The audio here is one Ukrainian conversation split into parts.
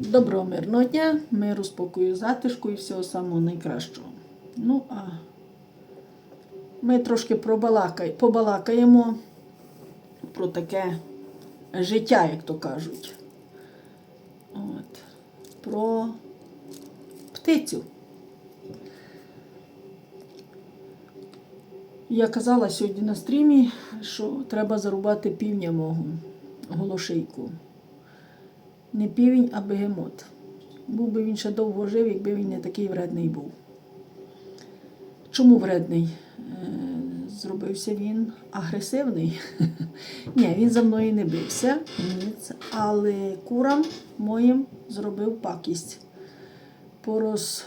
Доброго мирного дня, миру, спокою, затишку і всього самого найкращого. Ну, а ми трошки пробалакай, побалакаємо про таке життя, як то кажуть. От. Про птицю. Я казала сьогодні на стрімі, що треба зарубати півня мого голошийку. Не півень, а бегемот. Був би він ще довго жив, якби він не такий вредний був. Чому вредний? Е, Зробився він агресивний. Ні, він за мною не бився, але курам моїм зробив пакість. Порос...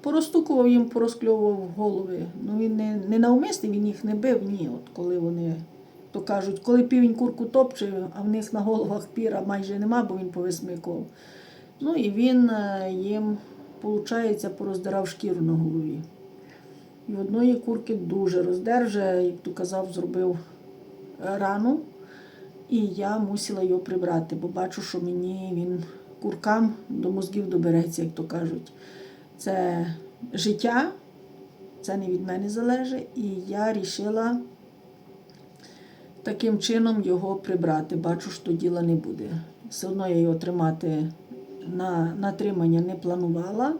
Поростукував їм, порозкльовував голови. Ну він не, не навмисний, він їх не бив, ні. От коли вони то кажуть, коли півень курку топче, а в них на головах піра майже нема, бо він повисмикував. Ну і він е, їм, виходить, пороздирав шкіру на голові. І одної курки дуже роздерже, як то казав, зробив рану. І я мусила його прибрати, бо бачу, що мені він куркам до мозгів добереться, як то кажуть. Це життя, це не від мене залежить. І я вирішила таким чином його прибрати. Бачу, що діла не буде. Все одно я його тримати на, на тримання не планувала.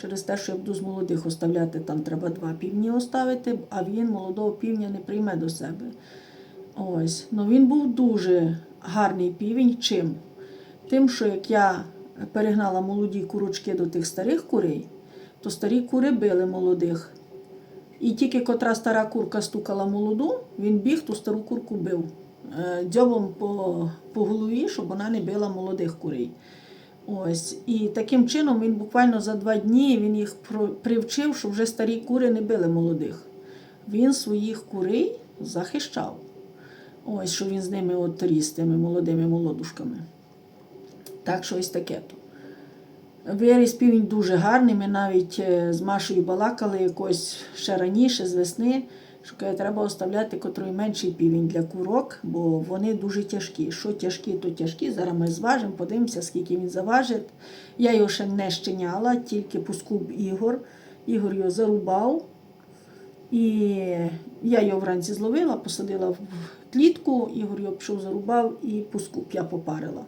Через те, що я буду з молодих оставляти, там треба два півні оставити, а він молодого півня не прийме до себе. Ось. Ну він був дуже гарний півень. Чим? Тим, що як я перегнала молоді курочки до тих старих курей, то старі кури били молодих. І тільки котра стара курка стукала молоду, він біг ту стару курку бив е, дзьобом по, по голові, щоб вона не била молодих курей. Ось. І таким чином він буквально за два дні він їх привчив, що вже старі кури не били молодих. Він своїх курей захищав. Ось, що він з ними от ріс, тими молодими молодушками. Так що ось таке то. Виріс півень дуже гарний. Ми навіть е, з Машею балакали якось ще раніше, з весни, що треба оставляти котрий менший півень для курок, бо вони дуже тяжкі. Що тяжкі, то тяжкі. Зараз ми зважимо, подивимося, скільки він заважить. Я його ще не щеняла, тільки пускуб Ігор. Ігор його зарубав. І я його вранці зловила, посадила в клітку, Ігор його пішов зарубав і пускуб я попарила.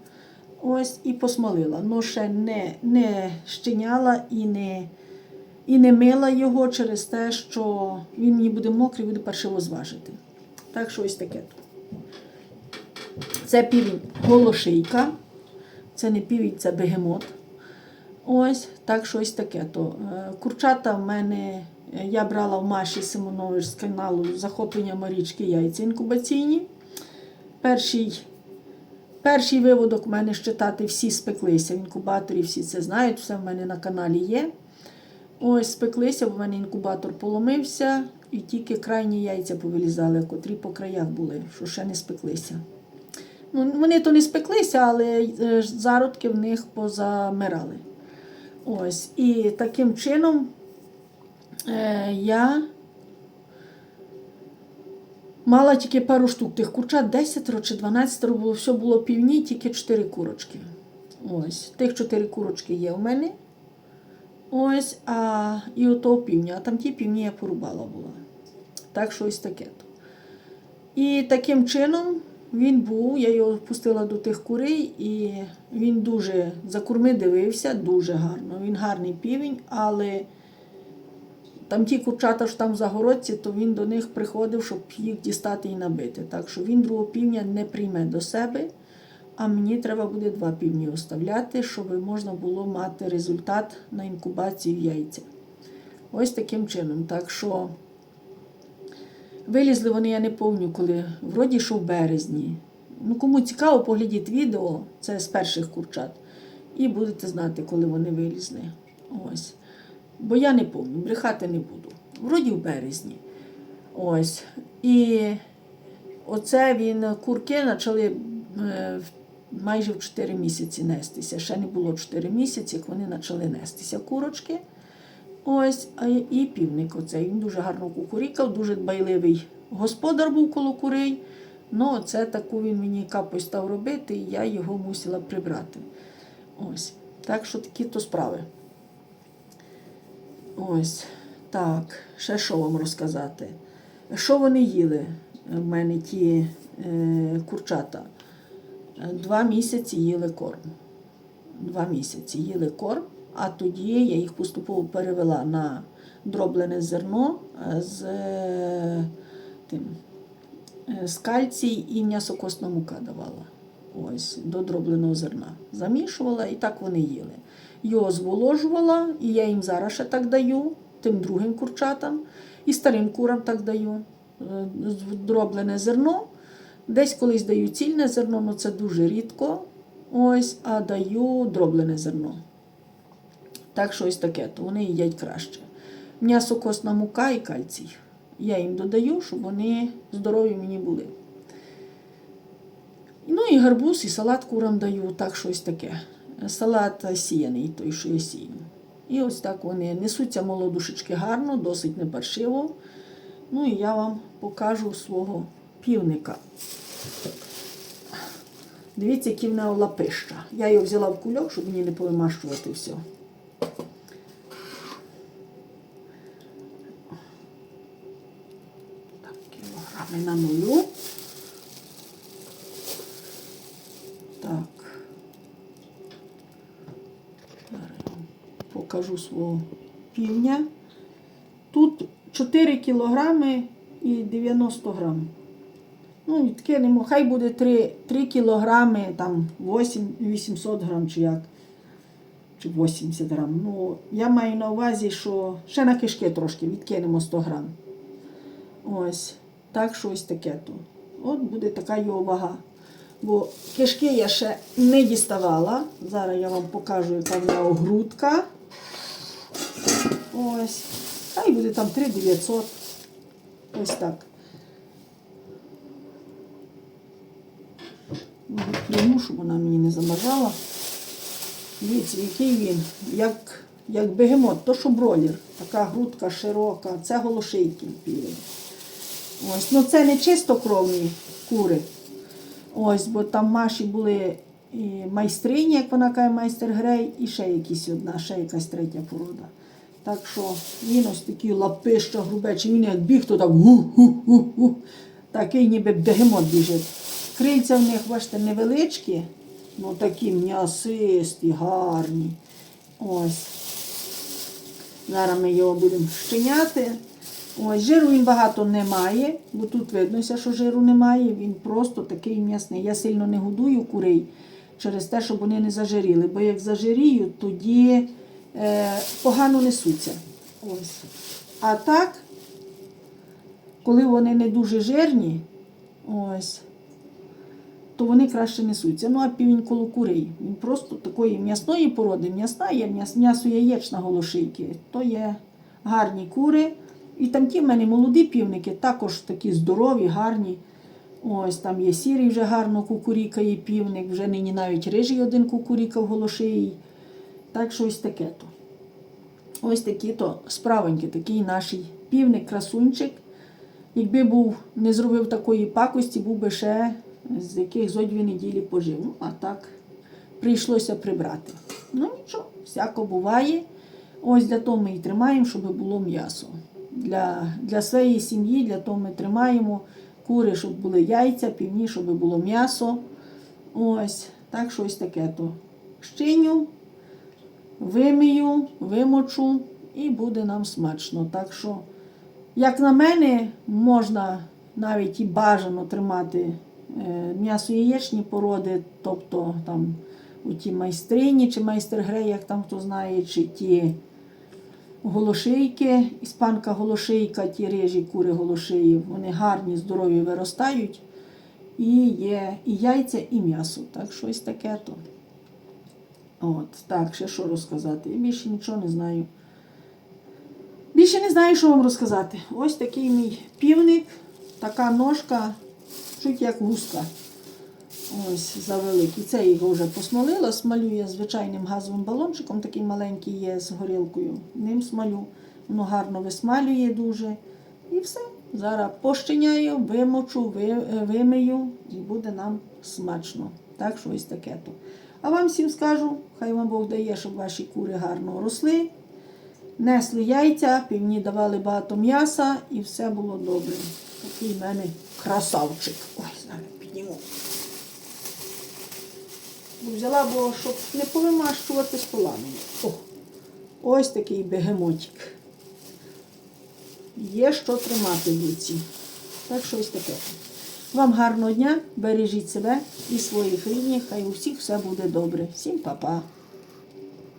Ось і посмолила. Ну ще не, не щеняла і не, і не мила його через те, що він мені буде мокрий, буде паршиво зважити. Так що ось таке. Це півень голошийка. Це не півень, це бегемот. Ось, так що ось таке. То. Е, Курчата в мене, е, я брала в Маші Симонович з каналу Захоплення Марічки яйця інкубаційні. Перший, перший виводок в мене щитати всі спеклися. В інкубаторі всі це знають, все в мене на каналі є. Ось спеклися, бо в мене інкубатор поломився, і тільки крайні яйця повилізали, котрі по краях були, що ще не спеклися. Ну, вони то не спеклися, але е, зародки в них позамирали. Ось. І таким чином е, я мала тільки пару штук. Тих курчат 10 чи 12 було, все було півні, тільки 4 курочки. Ось. Тих 4 курочки є у мене. Ось, а і ото півня. А там ті півні я порубала була. Так що ось таке. І таким чином він був, я його пустила до тих курей, і він дуже за курми дивився, дуже гарно. Він гарний півень, але там ті курчата, що там в загородці, то він до них приходив, щоб їх дістати і набити. Так що він другого півня не прийме до себе, а мені треба буде два півні оставляти, щоб можна було мати результат на інкубацію яйця. Ось таким чином. Так що Вилізли вони, я не пам'ятаю, коли, вроді, що в березні. Ну, кому цікаво, поглядіть відео, це з перших курчат. І будете знати, коли вони вилізли. Ось. Бо я не пам'ятаю, брехати не буду. Вроді в березні. Ось. І оце він, курки почали е, майже в 4 місяці нестися. Ще не було 4 місяці, як вони почали нестися курочки. Ось, і півник оцей. Він дуже гарно кукурікав, дуже дбайливий господар був коло курей. Ну, це таку він мені капось став робити, і я його мусила прибрати. Ось. Так що такі то справи. Ось. Так, ще що вам розказати? Що вони їли в мене ті е, курчата? Два місяці їли корм. Два місяці їли корм, а тоді я їх поступово перевела на дроблене зерно е, з е, тим е, з кальцій і м'ясокосна мука давала. Ось, до дробленого зерна. Замішувала і так вони їли. Його зволожувала, і я їм зараз ще так даю, тим другим курчатам, і старим курам так даю. Е, Дроблене зерно. Десь колись даю цільне зерно, але це дуже рідко. Ось, а даю дроблене зерно. Так що ось таке, то вони їдять краще. М'ясокосна мука і кальцій. Я їм додаю, щоб вони здорові мені були. Ну і гарбуз, і салат курам даю, так щось таке. Салат сіяний, той, що я сію. І ось так вони несуться молодушечки гарно, досить не паршиво. Ну і я вам покажу свого півника. Дивіться, які в нього лапища. Я його взяла в кульок, щоб мені не повимащувати все. Так, кілограми на нулю. Покажу свого півня. Тут 4 кілограми і 90 грам. Ну, відкинемо, хай буде 3, 3 кілограми, там 8, 800 грам чи як. Чи 80 грам. Ну, я маю на увазі, що ще на кишки трошки відкинемо 100 грам. Ось. Так що ось таке то. От буде така його вага. Бо кишки я ще не діставала. Зараз я вам покажу, яка в нього грудка. Ось. Хай буде там 3900. Ось так. Відкрию, щоб вона мені не замажала. Дивіться, який він, як, як бегемот, то що бролер. Така грудка широка, це голошейки півень. Ось, ну це не чистокровні кури. Ось, бо там Маші були і майстрині, як вона каже, майстер Грей, і ще якісь одна, ще якась третя порода. Так що він ось такий лапища грубечий, він як біг, то так гу-гу-гу-гу. Такий ніби бегемот біжить. Крильця в них, бачите, невеличкі, ну такі м'ясисті, гарні. Ось. Зараз ми його будемо щеняти. Ось, жиру він багато не має, бо тут виднося, що жиру немає. Він просто такий м'ясний. Я сильно не годую курей через те, щоб вони не зажиріли. Бо як зажиріють, тоді погано несуться. Ось. А так, коли вони не дуже жирні, ось, то вони краще несуться. Ну, а півень коло курей. Він просто такої м'ясної породи, м'ясна є, м'яс, м'ясо яєчна голошийки. То є гарні кури. І там ті в мене молоді півники, також такі здорові, гарні. Ось там є сірий, вже гарно кукурікає півник, вже нині навіть рижий один кукуріка в голошиї. Так що ось таке то. Ось такі то справоньки, такий наш півник, красунчик. Якби був не зробив такої пакості, був би ще з яких зо неділі пожив. Ну, а так прийшлося прибрати. Ну нічого, всяко буває. Ось для того ми і тримаємо, щоб було м'ясо. Для, для своєї сім'ї, для того ми тримаємо кури, щоб були яйця, півні, щоб було м'ясо. Ось, так що ось таке то. Щиню, вимію, вимочу і буде нам смачно. Так що, як на мене, можна навіть і бажано тримати е, м'ясо яєчні породи, тобто там у ті майстрині чи майстер грей, як там хто знає, чи ті голошийки, іспанка голошийка, ті рижі кури голошиї, вони гарні, здорові виростають. І є і яйця, і м'ясо. Так, щось таке то. От, так, ще що розказати? Я більше нічого не знаю. Більше не знаю, що вам розказати. Ось такий мій півник, така ножка, чуть як гуска. Ось завеликий. Це його вже посмолила, смалю я звичайним газовим балончиком, такий маленький є з горілкою. Ним смалю. Воно гарно висмалює дуже. І все. Зараз пощиняю, вимочу, ви- е, вимию і буде нам смачно. Так що ось таке то. А вам всім скажу, хай вам Бог дає, щоб ваші кури гарно росли, несли яйця, півні давали багато м'яса і все було добре. Такий в мене красавчик. Ой, зараз підніму. Взяла, бо щоб не повимащувати стола мені. О, ось такий бегемотик. Є що тримати в руці. Так що ось таке. Вам гарного дня, бережіть себе і своїх рідних, хай у всіх все буде добре. Всім па-па.